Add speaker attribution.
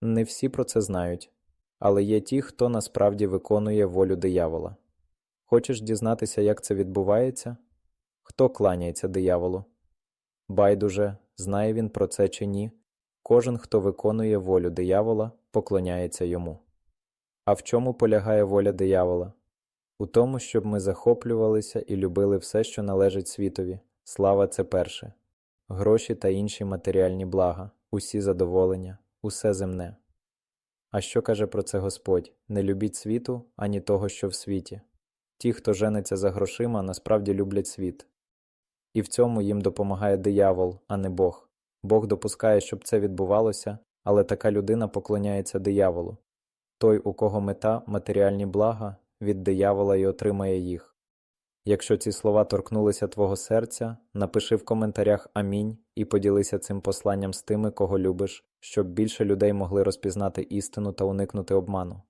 Speaker 1: Не всі про це знають, але є ті, хто насправді виконує волю диявола. Хочеш дізнатися, як це відбувається? Хто кланяється дияволу? Байдуже, знає він про це чи ні, кожен, хто виконує волю диявола, поклоняється йому. А в чому полягає воля диявола? У тому, щоб ми захоплювалися і любили все, що належить світові. Слава це перше. Гроші та інші матеріальні блага, усі задоволення, усе земне. А що каже про це Господь? Не любіть світу, ані того, що в світі. Ті, хто жениться за грошима, насправді люблять світ. І в цьому їм допомагає диявол, а не Бог. Бог допускає, щоб це відбувалося, але така людина поклоняється дияволу. Той, у кого мета матеріальні блага, від диявола і отримає їх. Якщо ці слова торкнулися твого серця, напиши в коментарях Амінь і поділися цим посланням з тими, кого любиш, щоб більше людей могли розпізнати істину та уникнути обману.